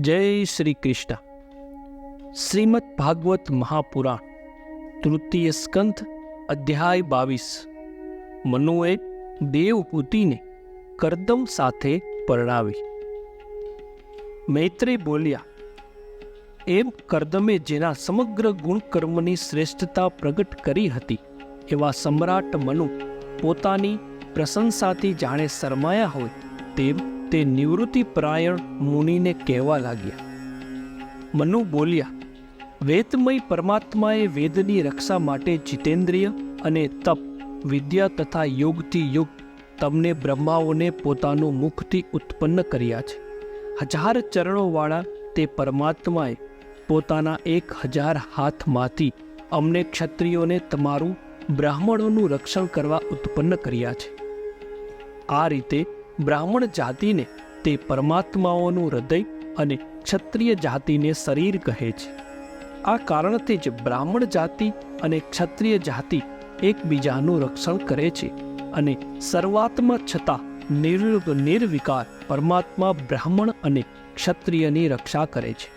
જય શ્રી કૃષ્ણ. શ્રીમદ ભાગવત મહાપુરાણ, તૃતીય સ્કંથ અધ્યાય બાવીસ. મનુએ દેવપુતિને કરદમ સાથે પરણાવી. મૈત્રી બોલ્યા, એમ કરદમે જેના સમગ્ર ગુણકર્મની શ્રેષ્ઠતા પ્રગટ કરી હતી, એવા સમ્રાટ મનુ પોતાની પ્રશંસાથી જાણે શરમાયા હોય તેમ તે નિવૃત્તિપરાયણ મુનિને કહેવા લાગ્યા, મનુ બોલ્યા, વેદમય પરમાત્માએ વેદની રક્ષા માટે જીતેન્દ્રિય અને તપ, વિદ્યા તથા યોગથી યુગ તમને બ્રહ્માઓને પોતાનું મુખથી ઉત્પન્ન કર્યા છે. હજાર ચરણોવાળા તે પરમાત્માએ પોતાના એક હજાર હાથમાંથી અમને ક્ષત્રિયોને તમારું બ્રાહ્મણોનું રક્ષણ કરવા ઉત્પન્ન કર્યા છે. આ રીતે બ્રાહ્મણ જાતિને તે પરમાત્માઓનું હૃદય અને ક્ષત્રિય જાતિને શરીર કહે છે. આ કારણથી જ બ્રાહ્મણ જાતિ અને ક્ષત્રિય જાતિ એકબીજાનું રક્ષણ કરે છે અને સર્વાત્મા છતાં નિર્ નિર્વિકાર પરમાત્મા બ્રાહ્મણ અને ક્ષત્રિયની રક્ષા કરે છે.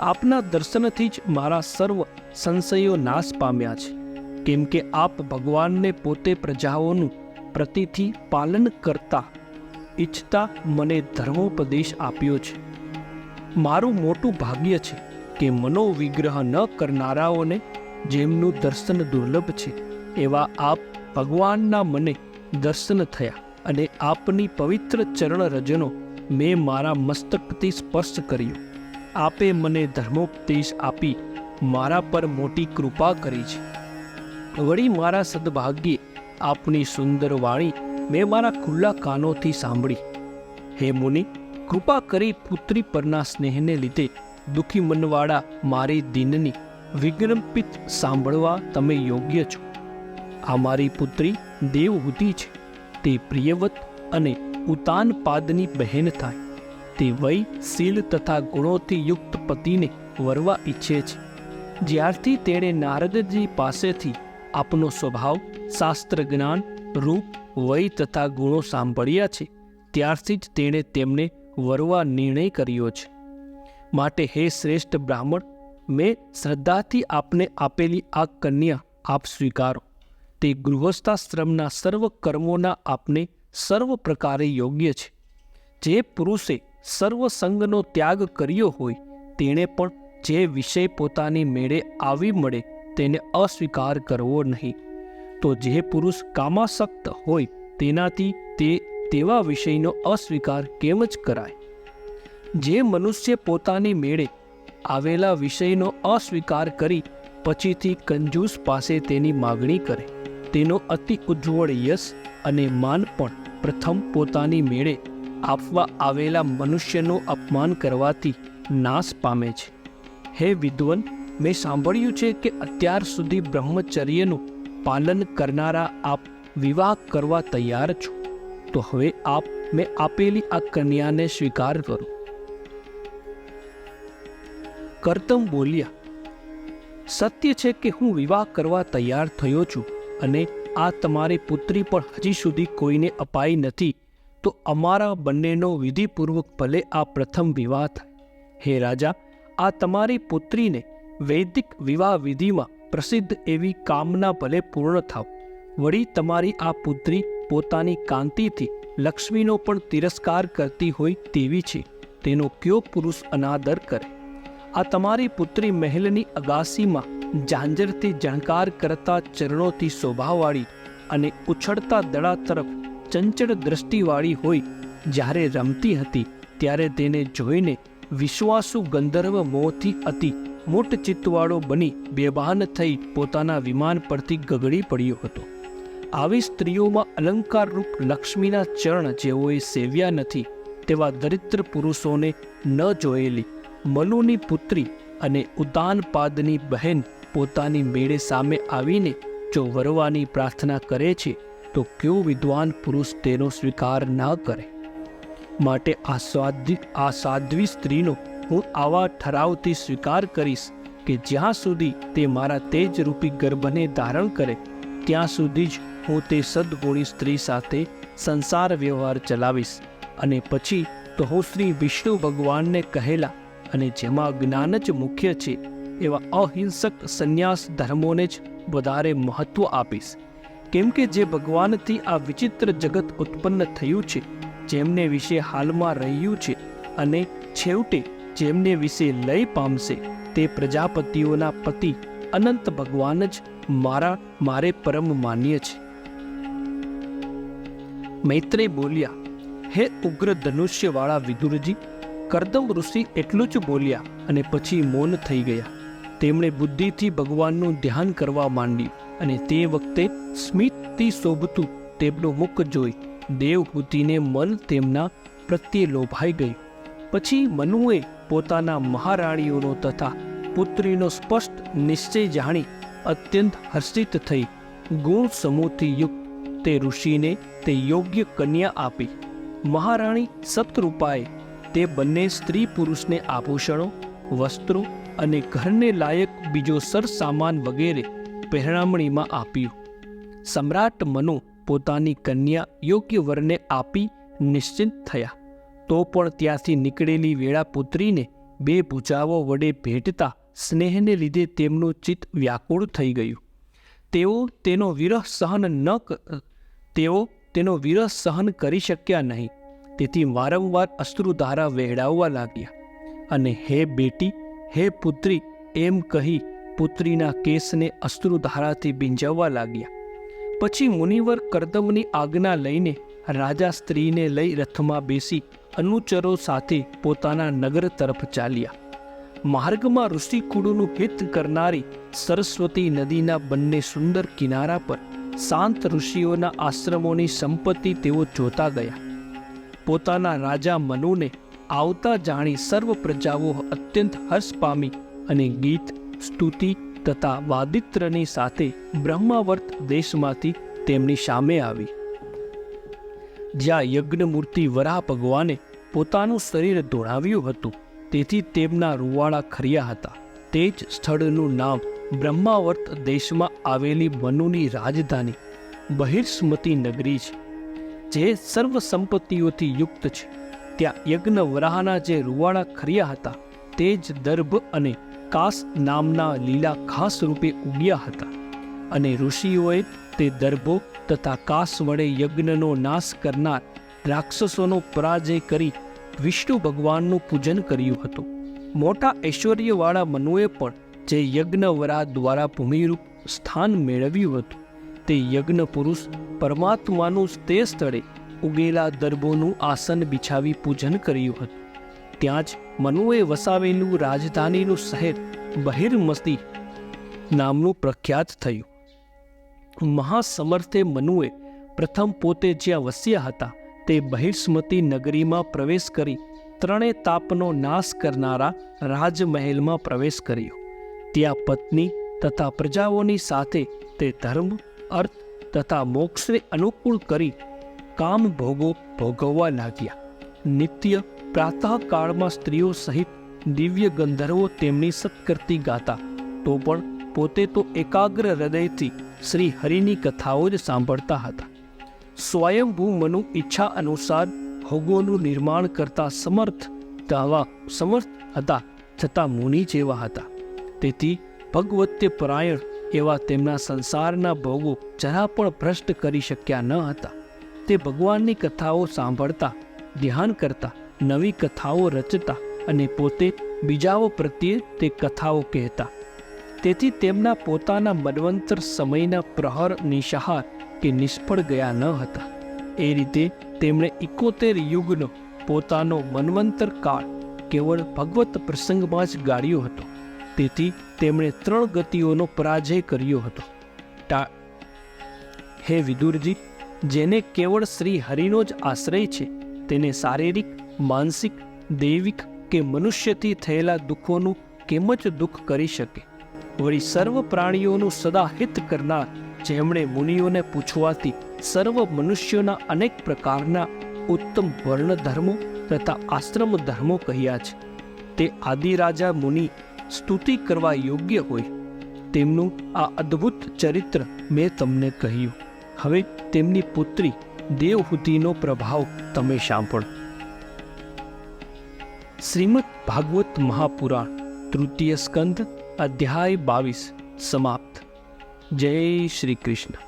આપના દર્શનથી જ મારા સર્વ સંશયો નાશ પામ્યા છે. કેમ કે આપ ભગવાનને પોતે પ્રજાઓનું પ્રતિથી પાલન કરતા ઈચ્છતા મને ધર્મોપદેશ આપ્યો છે. મારું મોટું ભાગ્ય છે કે મનોવિગ્રહ ન કરનારાઓને જેમનું દર્શન દુર્લભ છે, એવા આપ ભગવાનના મને દર્શન થયા અને આપની પવિત્ર ચરણ રજનો મેં મારા મસ્તકથી સ્પર્શ કર્યો. આપે મને ધર્મોપદેશ આપી મારા પર મોટી કૃપા કરી છે. વળી મારા સદભાગ્યે આપની સુંદર વાણી મેં મારા ખુલ્લા કાનોથી સાંભળી. હે મુનિ, કૃપા કરી પુત્રી પરના સ્નેહને લીધે દુઃખી મનવાળા મારી દિનની વિજ્ઞપિત સાંભળવા તમે યોગ્ય છો. આ મારી પુત્રી દેવહૂતિ છે. તે પ્રિયવત અને ઉતાનપાદની બહેન થાય. તે વય, શીલ તથા ગુણોથી યુક્ત પતિને વરવા ઈચ્છે છે. જ્યારથી તેણે નારદજી પાસેથી આપનો સ્વભાવ શાસ્ત્ર જ્ઞાન રૂપ વય તથા ગુણો સાંભળ્યા છે, ત્યારથી જ તેણે તેમને વરવા નિર્ણય કર્યો છે. માટે હે શ્રેષ્ઠ બ્રાહ્મણ, મેં શ્રદ્ધાથી આપને આપેલી આ કન્યા આપ સ્વીકારો. તે ગૃહસ્થાશ્રમના સર્વ કર્મોના આપને સર્વ પ્રકારે યોગ્ય છે. જે પુરુષે સર્વ સંગનો ત્યાગ કર્યો હોય, તેણે પણ જે વિષય પોતાની મેળે આવી મળે, તેને અસ્વીકાર કરવો નહીં. તો જે પુરુષ કામાસક્ત હોય તેનાથી તે તેવા વિષયનો અસ્વીકાર કેમ જ કરાય? જે મનુષ્ય પોતાની મેળે આવેલા વિષયનો અસ્વીકાર કરી પછીથી કંજૂસ પાસે તેની માગણી કરે, તેનો અતિ ઉજ્જવળ યશ અને માન પણ પ્રથમ પોતાની મેળે આપવા આવેલા મનુષ્યનું અપમાન કરવાથી નાશ પામે છે. હે વિદ્વન, મેં સાંભળ્યું છે કે અત્યાર સુધી બ્રહ્મચર્યનું પાલન કરનારા આપ વિવાહ કરવા તૈયાર છો. તો હવે આપ, મેં આપેલી આ કન્યાને સ્વીકાર કરો. કરતમ બોલ્યા, સત્ય છે કે હું વિવાહ કરવા તૈયાર થયો છું અને આ તમારી પુત્રી પણ હજી સુધી કોઈને અપાઈ નથી, તો અમારા બંનેનો વિધિપૂર્વક ભલે આ પ્રથમ વિવાહ થાય. હે રાજા, આ તમારી પુત્રીને વૈદિક વિવાહ વિધિમાં પ્રસિદ્ધ એવી કામના ભલે પૂર્ણ થાવ. વળી તમારી આ પુત્રી પોતાની કાંતિથી લક્ષ્મીનો પણ તિરસ્કાર કરતી હોય તેવી છે. તેનો કયો પુરુષ અનાદર કરે? આ તમારી પુત્રી મહેલની અગાસીમાં ઝાંઝરથી જણકાર કરતા ચરણોથી શોભાવાળી અને ઉછળતા દડા તરફ ચંચળ દ્રષ્ટિવાળી હોય જ્યારે રમતી હતી, ત્યારે તેને જોઈને વિશ્વાસુ ગંધર્વ મોહથી અતિ મોટ ચિત્તવાળો બની બેભાન થઈ પોતાના વિમાન પરથી ગગડી પડ્યો હતો. આવી સ્ત્રીઓમાં અલંકારરૂપ લક્ષ્મીના ચરણ જેઓએ સેવ્યા નથી, તેવા દરિદ્ર પુરુષોને ન જોયેલી મલુની પુત્રી અને ઉદાનપાદની બહેન પોતાની મેળે સામે આવીને જો વરવાની પ્રાર્થના કરે છે, તો કયો વિદ્વાન પુરુષ તેનો સ્વીકાર ન કરે? માટે આ આ સાધ્વી સ્ત્રીનો હું આવા ઠરાવથી સ્વીકાર કરીશ કે જ્યાં સુધી તે મારા તેજરૂપી ગર્ભને ધારણ કરે, ત્યાં સુધી જ હું તે સદગુણી સ્ત્રી સાથે સંસાર વ્યવહાર ચલાવીશ. અને પછી તો હું શ્રી વિષ્ણુ ભગવાનને કહેલા, અને જેમાં જ્ઞાન જ મુખ્ય છે, એવા અહિંસક સંન્યાસ ધર્મોને જ વધારે મહત્વ આપીશ. કેમ કે જે ભગવાનથી આ વિચિત્ર જગત ઉત્પન્ન થયું છે, જેમને વિશે હાલમાં રહ્યું છે, અને છેવટે જેમને વિશે લય પામશે, તે પ્રજાપતિઓના પતિ અનંત ભગવાન જ મારા, મારે પરમ માન્ય છે. મૈત્રેય બોલ્યા, હે ઉગ્ર ધનુષ્યવાળા વિદુરજી કરદમ ઋષિ એટલું જ બોલ્યા અને પછી મૌન થઈ ગયા. તેમણે બુદ્ધિથી ભગવાનનું ધ્યાન કરવા માંડ્યું અને તે વખતે સ્મિતથી શોભતું તેમનું મુખ જોઈ દેવહૂતિને મન તેમના પ્રત્યે લોભાઈ ગયું. પછી મનુએ પોતાના મહારાણીઓનો તથા પુત્રીનો સ્પષ્ટ નિશ્ચય જાણી અત્યંત હર્ષિત થઈ ગુણ સમૂહથી યુક્ત તે ઋષિને તે યોગ્ય કન્યા આપી. મહારાણી સતરૂપાએ તે બંને સ્ત્રી પુરુષને આભૂષણો, વસ્ત્રો અને ઘરને લાયક બીજો સરસામાન વગેરે પહેરામણીમાં આપ્યું. સમ્રાટ મનુ પોતાની કન્યા યોગ્ય વરને આપી નિશ્ચિંત થયા. તો પણ ત્યાંથી નીકળેલી વેળાપુત્રીને બે ભૂજાઓ વડે ભેટતા સ્નેહને લીધે તેમનું ચિત્ત વ્યાકુળ થઈ ગયું. તેઓ તેનો વિરહ સહન ન તેઓ તેનો વિરહ સહન કરી શક્યા નહીં. તેથી વારંવાર અશ્રુધારા વહેડાવવા લાગ્યા. અને હે બેટી, હે પુત્રી, એમ કહી પુત્રીના કેસને અશ્રુધારાથી ભીંજવવા લાગ્યા. પછી મુનિવર કરદમની આજ્ઞા લઈને રાજા સ્ત્રીને લઈ રથમાં બેસી અનુચરો સાથે પોતાના નગર તરફ ચાલ્યા. માર્ગમાં ઋષિકુળનું હિત કરનારી સરસ્વતી નદીના બંને સુંદર કિનારા પર શાંત ઋષિઓના આશ્રમોની સંપત્તિ તેઓ જોતા ગયા. પોતાના રાજા મનુને આવતા જાણી સર્વ પ્રજાઓ અત્યંત હર્ષ પામી અને ગીત, સ્તુતિ તથા વાદિત્રની સાથે બ્રહ્માવર્ત દેશમાંથી તેમની સામે આવી. જ્યાં યજ્ઞમૂર્તિ વરાહ ભગવાને પોતાનું શરીર દોડાવ્યું હતું. તેથી તેમના રૂવાળા ખર્યા હતા. તે જ સ્થળનું નામ બ્રહ્માવર્ત દેશમાં આવેલી મનુની રાજધાની બહિર્સ્મતી નગરી છે, જે સર્વ સંપત્તિઓથી યુક્ત છે. ત્યાં યજ્ઞ વરાહના જે રૂવાળા ખર્યા હતા, તે જ દર્ભ અને કાસ નામના લીલા ખાસ રૂપે ઉગ્યા હતા. અને ઋષિઓએ તે દર્ભો તથા કાસ વડે યજ્ઞનો નાશ કરનાર રાક્ષસોનો પરાજય કરી વિષ્ણુ ભગવાનનું પૂજન કર્યું હતું. મોટા ઐશ્વર્યવાળા મનુએ પણ જે યજ્ઞવરા દ્વારા ભૂમિરૂપ સ્થાન મેળવ્યું હતું, તે યજ્ઞ પુરુષ પરમાત્માનું તે સ્થળે ઉગેલા દર્ભોનું આસન બિછાવી પૂજન કર્યું હતું. ત્યાં જ મનુએ વસાવેલું રાજધાનીનું શહેર બહિર્મસ્તી નામનું પ્રખ્યાત થયું. મહાસમર્થે મનુએ પ્રથમ પોતે જ્યાં વસ્યા હતા તે બહિર્સ્મતી નગરીમાં પ્રવેશ કરી ત્રણે તાપનો નાશ કરનારા રાજમહેલમાં પ્રવેશ કર્યો. ત્યાં પત્ની તથા પ્રજાઓની સાથે તે ધર્મ, અર્થ તથા મોક્ષને અનુકૂળ કરી કામ ભોગો ભોગવવા લાગ્યા. નિત્ય પ્રાતઃકાળમાં સ્ત્રીઓ સહિત દિવ્ય ગંધર્વો તેમની સત્કર્તી ગાતા. તો પણ પોતે તો એકાગ્ર હૃદયથી શ્રી હરિની કથાઓ જ સાંભળતા હતા. સ્વયંભૂ મનુ ઈચ્છા અનુસાર ભોગોનું નિર્માણ કરતા સમર્થ દાવા સમર્થ હતા છતાં મુનિ જેવા હતા. તેથી ભગવત્ય પરાયણ એવા તેમના સંસારના ભોગો જરા પણ ભ્રષ્ટ કરી શક્યા ન હતા. તે ભગવાનની કથાઓ સાંભળતા, ધ્યાન કરતા, નવી કથાઓ રચતા અને પોતે બીજાઓ પ્રત્યે તે કથાઓ કહેતા. તેથી તેમના પોતાના મનવંતર સમયના પ્રહર નિશાહાર કે નિષ્ફળ ગયા ન હતા. એ રીતે તેમણે ઇકોતેર યુગનો પોતાનો મનવંતર કાળ કેવળ ભગવત પ્રસંગમાં જ ગાળ્યો હતો. તેથી તેમણે ત્રણ ગતિઓનો પરાજય કર્યો હતો. હે વિદુરજી, જેને કેવળ શ્રી હરિનો જ આશ્રય છે, તેને શારીરિક, માનસિક, દૈવિક કે મનુષ્યથી થયેલા દુઃખોનું કેમ જ દુઃખ કરી શકે? વળી સર્વ પ્રાણીઓનું સદા હિત કરનાર, જેમણે મુનિઓને પૂછવાથી સર્વ મનુષ્યોના અનેક પ્રકારના ઉત્તમ વર્ણ ધર્મો તથા આશ્રમ ધર્મો કહ્યા છે. તે આદિરાજા મુનિ સ્તુતિ કરવા યોગ્ય હોય. તેમનું આ અદ્ભુત ચરિત્ર મેં તમને કહ્યું. હવે તેમની પુત્રી દેવહૂતિનો પ્રભાવ તમે સાંભળો. શ્રીમદ ભાગવત મહાપુરાણ, તૃતીય સ્કંદ અધ્યાય બાવીસ સમાપ્ત. જય શ્રી કૃષ્ણ.